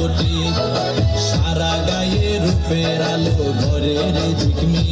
বটি সারা গায়ে রূপের আলো ঝিকমি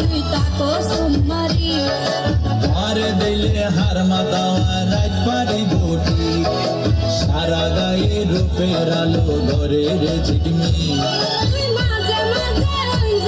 তুই তাকো সুমারি হার মাতাওয়া রাত পারি বটি। সারা গায়ে রূপের আলো ঘরের ঝিকমি মাঝে মাঝে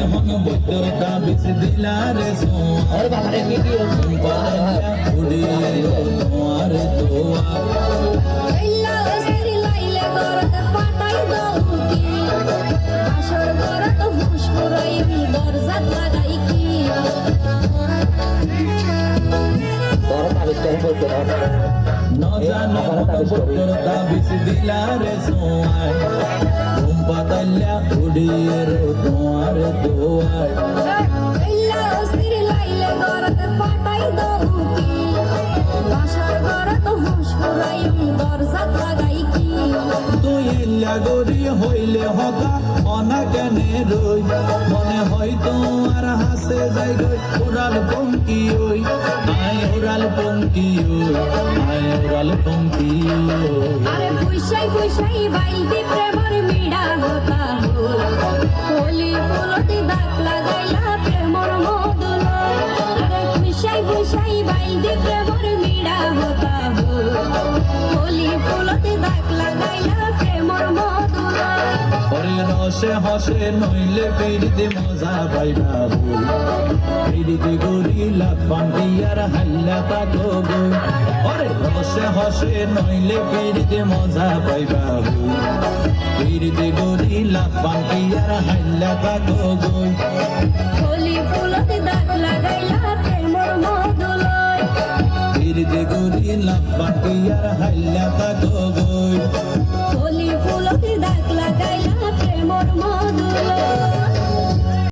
জানে হন বদরটা বিচ দিলা রে সোয়া আরে বাবা রে কি কি তোমার দোয়া আইলা ওসরি লাইলে গরত পাটাই দউকি আসর গরত হুশ পুরাই দরজাত লাগাই ಬದಲ ಹುಡಿಯರು ಕುಮಾರ ಗೋವಾಳ তুই গরি হইলে হকা অনা কেনে রই মনে হয় আর হাসে যাই গই ওরাল পঙ্কি ওই, আয় ওরাল পঙ্কি ওই, আয় ওরাল পঙ্কি ওই। আরে পুইসাই পুইসাই বাইতে প্রেমর মিডা হতা হল। রসে হসে নইলে ফিরিতে মজা পাইবা বই ফিরিতে গরিলা পান্ডিয়ার হাল্লা তাকো গই ওরে রসে হসে নইলে ফিরিতে মজা পাইবা বই ফিরিতে গরিলা পান্ডিয়ার হাল্লা তাকো গই হোলি ফুলতি দাগ লাগাইলা প্রেমর মদল ফিরিতে গরিলা পান্ডিয়ার হাল্লা তাকো গই